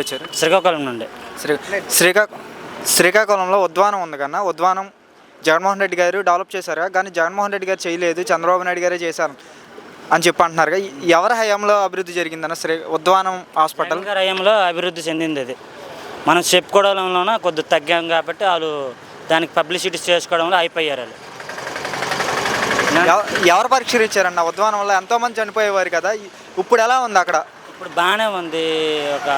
వచ్చారు? శ్రీకాకుళం నుండి. శ్రీ శ్రీకా శ్రీకాకుళంలో ఉద్వానం ఉంది కన్నా ఉద్వానం జగన్మోహన్ రెడ్డి గారు డెవలప్ చేశారు కానీ జగన్మోహన్ రెడ్డి గారు చేయలేదు చంద్రబాబు నాయుడు గారే చేశారు అని చెప్పి అంటున్నారు ఎవరి హయాంలో అభివృద్ధి జరిగిందన్న శ్రీ ఉద్వానం హాస్పిటల్? గారి హయాంలో అభివృద్ధి చెందింది అది. మనం చెప్పుకోవడంలోన కొద్ది తగ్గాం కాబట్టి వాళ్ళు దానికి పబ్లిసిటీ చేసుకోవడంలో అయిపోయారు వాళ్ళు. ఎవ- ఎవరు పరీక్షలు ఇచ్చారన్న? ఉద్వానం వల్ల ఎంతోమంది చనిపోయేవారు కదా. ఇప్పుడు ఎలా ఉంది అక్కడ? ఇప్పుడు బాగానే ఉంది. ఒక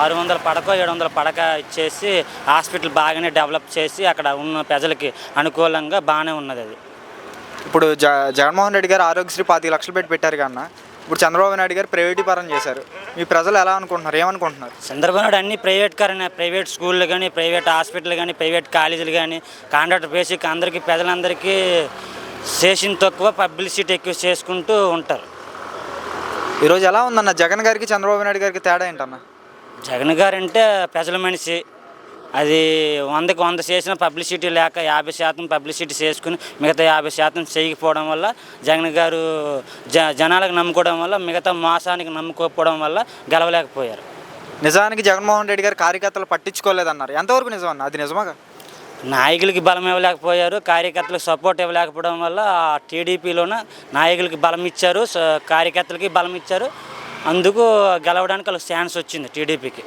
ఆరు వందల పడక ఏడు వందల పడక ఇచ్చేసి హాస్పిటల్ బాగానే డెవలప్ చేసి అక్కడ ఉన్న ప్రజలకి అనుకూలంగా బాగానే ఉన్నది అది. ఇప్పుడు జ జగన్మోహన్ రెడ్డి గారు ఆరోగ్యశ్రీ పాతిక లక్షలు పెట్టి పెట్టారు కన్నా ఇప్పుడు చంద్రబాబు నాయుడు గారు ప్రైవేటీకరణ చేశారు. మీ ప్రజలు ఎలా అనుకుంటున్నారు? ఏమనుకుంటున్నారు? చంద్రబాబు నాయుడు అన్ని ప్రైవేట్ కరణ ప్రైవేట్ స్కూళ్ళు కానీ ప్రైవేట్ హాస్పిటల్ కానీ ప్రైవేట్ కాలేజీలు కానీ కాంట్రాక్ట్ బేసిక్ అందరికీ ప్రజలందరికీ చేసిన తక్కువ పబ్లిసిటీ ఎక్కువ చేసుకుంటూ ఉంటారు. ఈరోజు ఎలా ఉందన్న? జగన్ గారికి చంద్రబాబు నాయుడు గారికి తేడా ఏంటన్న? జగన్ గారు అంటే ప్రజల మనిషి. అది వందకి వంద చేసిన పబ్లిసిటీ లేక యాభై శాతం పబ్లిసిటీ చేసుకుని మిగతా యాభై శాతం చేయకపోవడం వల్ల జగన్ గారు జ జనాలకు నమ్ముకోవడం వల్ల మిగతా మోసానికి నమ్ముకోకపోవడం వల్ల గెలవలేకపోయారు. నిజానికి జగన్మోహన్ రెడ్డి గారు కార్యకర్తలు పట్టించుకోలేదన్నారు. ఎంతవరకు నిజం అన్న అది నిజమా? నాయకులకి బలం ఇవ్వలేకపోయారు కార్యకర్తలకు సపోర్ట్ ఇవ్వలేకపోవడం వల్ల టీడీపీలోన నాయకులకి బలం ఇచ్చారు కార్యకర్తలకి బలం ఇచ్చారు. అందుకు గెలవడానికి వాళ్ళకి ఛాన్స్ వచ్చింది టీడీపీకి.